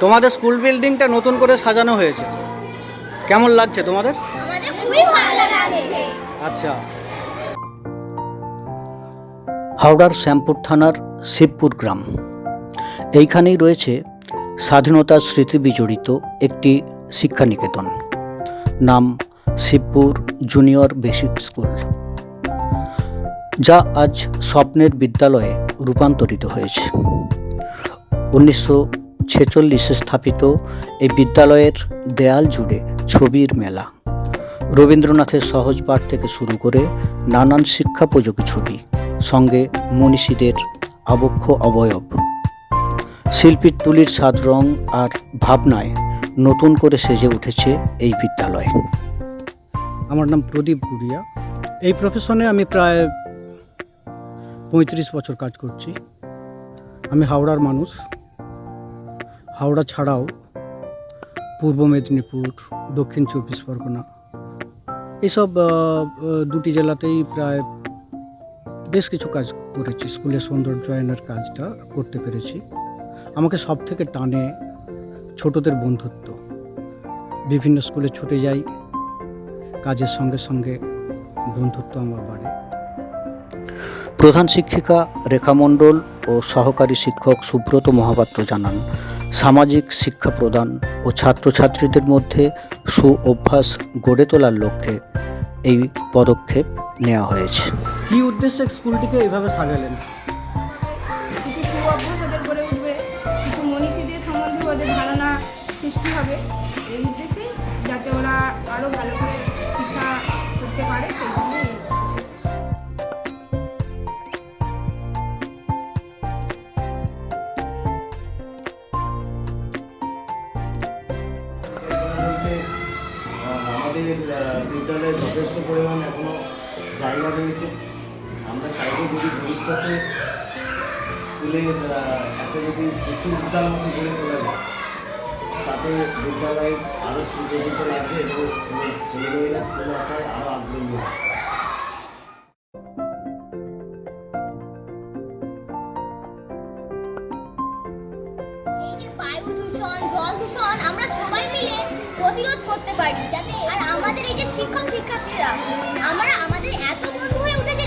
তোমাদের স্কুল বিল্ডিংটা নতুন করে সাজানো হয়েছে। কেমন লাগছে তোমাদের? আমাদের খুবই ভালো লাগছে। আচ্ছা। হাওড়ার শ্যামপুর থানার শিবপুর গ্রাম। এইখানেই রয়েছে স্বাধীনতার স্মৃতি বিজড়িত একটি শিক্ষানিকেতন। নাম শিবপুর জুনিয়র বেসিক স্কুল। যা আজ স্বপ্নের বিদ্যালয়ে রূপান্তরিত হয়েছে। উনিশশো ছেচল্লিশে স্থাপিত এই বিদ্যালয়ের দেয়াল জুড়ে ছবির মেলা। রবীন্দ্রনাথের সহজ পাঠ থেকে শুরু করে নানান শিক্ষাপোযোগী ছবি, সঙ্গে মনীষীদের আবক্ষ অবয়ব। শিল্পীর তুলির স্বাদ রং আর ভাবনায় নতুন করে সেজে উঠেছে এই বিদ্যালয়। আমার নাম প্রদীপ গুড়িয়া। এই প্রফেশনে আমি প্রায় পঁয়ত্রিশ বছর কাজ করছি। আমি হাওড়ার মানুষ। হাওড়া ছাড়াও পূর্ব মেদিনীপুর দক্ষিণ চব্বিশ পরগনা আহ, দুটি জেলাতেই প্রায় বেশ কিছু কাজ করেছি। স্কুলের সৌন্দর্যায়নের কাজটা করতে পেরেছি। আমাকে সব থেকে টানে ছোটদের বন্ধুত্ব। বিভিন্ন স্কুলে ছুটে যাই কাজের সঙ্গে সঙ্গে বন্ধুত্ব আমার বাড়ে। প্রধান শিক্ষিকা রেখা মণ্ডল ও সহকারী শিক্ষক সুব্রত মহাপাত্র জানান সামাজিক শিক্ষা প্রদান ও ছাত্রছাত্রীদের মধ্যে সু অভ্যাস গড়ে তোলার লক্ষ্যে এই পদক্ষেপ নেওয়া হয়েছে। কি উদ্দেশ্যে স্কুলটিকে এইভাবে সাজালেন? কিছু সু অভ্যাস ওদের গড়ে উঠবে কিছু মনীষীদের সম্বন্ধে ওদের ধারণা সৃষ্টি হবে। এই উদ্দেশ্যে যাতে ওরা আরও ভালো আমাদের বিদ্যালয়ে যথেষ্ট পরিমাণ এখনও জায়গা রয়েছে। আমরা চাইব যদি ভবিষ্যতে স্কুলের এত একটা যদি শিশু উদ্যান মতো গড়ে তোলা যায়, তাতে বিদ্যালয়ে আরও সুযোগিত লাগবে এবং ছেলে, ছেলেমেয়েরা স্কুলে আসায় আরও আগ্রহী হবে। দূষণ জল দূষণ, আমরা সবাই মিলে প্রতিরোধ করতে পারি যাতে আর আমাদের এই যে শিক্ষক শিক্ষার্থীরা আমরা আমাদের এত বন্ধু হয়ে উঠেছে